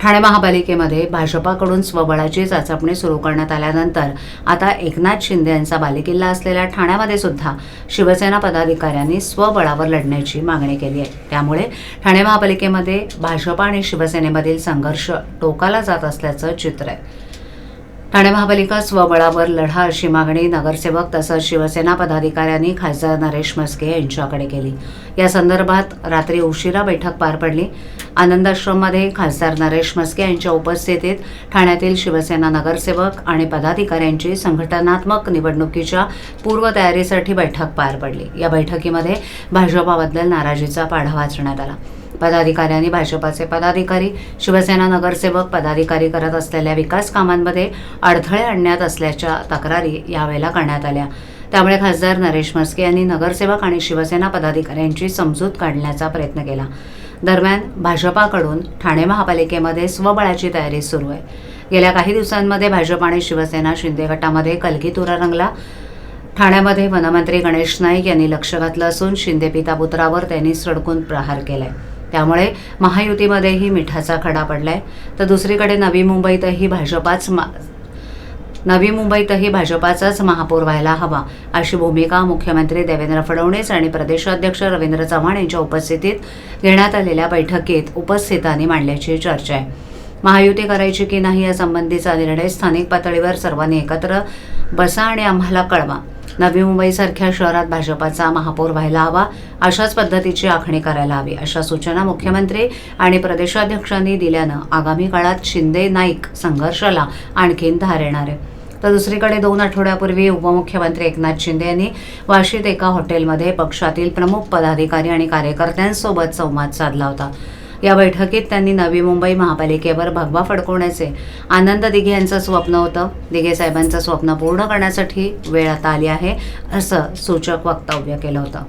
ठाणे महापालिकेमध्ये भाजपाकडून स्वबळाची चाचपणी सुरू करण्यात आल्यानंतर आता एकनाथ शिंदे यांचा बालेकिल्ला असलेल्या ठाण्यामध्ये सुद्धा शिवसेना पदाधिकाऱ्यांनी स्वबळावर लढण्याची मागणी केली आहे. त्यामुळे ठाणे महापालिकेमध्ये भाजपा आणि शिवसेनेमधील संघर्ष टोकाला जात असल्याचं चित्र आहे. ठाणे महापालिका स्वबळावर लढा अशी मागणी नगरसेवक तसंच शिवसेना पदाधिकाऱ्यांनी खासदार नरेश मस्के यांच्याकडे केली. या संदर्भात रात्री उशिरा बैठक पार पडली. आनंदाश्रममध्ये खासदार नरेश मस्के यांच्या उपस्थितीत ठाण्यातील शिवसेना नगरसेवक आणि पदाधिकाऱ्यांची संघटनात्मक निवडणुकीच्या पूर्वतयारीसाठी बैठक पार पडली. या बैठकीमध्ये भाजपाबद्दल नाराजीचा पाढा वाचण्यात आला. पदाधिकाऱ्यांनी भाजपाचे पदाधिकारी शिवसेना नगरसेवक पदाधिकारी करत असलेल्या विकास कामांमध्ये अडथळे आणण्यात असल्याच्या तक्रारी यावेळेला करण्यात आल्या. त्यामुळे खासदार नरेश म्हस्के यांनी नगरसेवक आणि शिवसेना पदाधिकाऱ्यांची समजूत काढण्याचा प्रयत्न केला. दरम्यान भाजपाकडून ठाणे महापालिकेमध्ये स्वबळाची तयारी सुरू आहे. गेल्या काही दिवसांमध्ये भाजप आणि शिवसेना शिंदे गटामध्ये कलगीतुरा रंगला. ठाण्यामध्ये वनमंत्री गणेश नाईक यांनी लक्ष घातलं असून शिंदे पिता पुत्रावर त्यांनी सडकून प्रहार केलाय. त्यामुळे महायुतीमध्येही मिठाचा खडा पडलाय. तर दुसरीकडे नवी मुंबईतही भाजपाच मा- नवी मुंबईतही भाजपाचाच महापौर व्हायला हवा अशी भूमिका मुख्यमंत्री देवेंद्र फडणवीस आणि प्रदेशाध्यक्ष रवींद्र चव्हाण यांच्या उपस्थितीत घेण्यात आलेल्या बैठकीत उपस्थितांनी मांडल्याची चर्चा आहे. महायुती करायची की नाही यासंबंधीचा निर्णय स्थानिक पातळीवर सर्वांनी एकत्र बसा आणि आम्हाला कळवा. नवी मुंबईसारख्या शहरात भाजपाचा महापौर व्हायला हवा अशाच पद्धतीची आखणी करायला हवी अशा सूचना मुख्यमंत्री आणि प्रदेशाध्यक्षांनी दिल्यानं आगामी काळात शिंदे नाईक संघर्षाला आणखीन धार येणार आहे. तर दुसरीकडे दोन आठवड्यापूर्वी उपमुख्यमंत्री एकनाथ शिंदे यांनी वाशीत एका हॉटेलमध्ये पक्षातील प्रमुख पदाधिकारी आणि कार्यकर्त्यांसोबत संवाद साधला होता. या बैठकीत त्यांनी नवी मुंबई महापालिकेवर भगवा फडकवण्याचे आनंद दिघे यांचं स्वप्न होतं. दिघे साहेबांचं स्वप्न पूर्ण करण्यासाठी वेळ आता आली आहे असं सूचक वक्तव्य केलं होतं.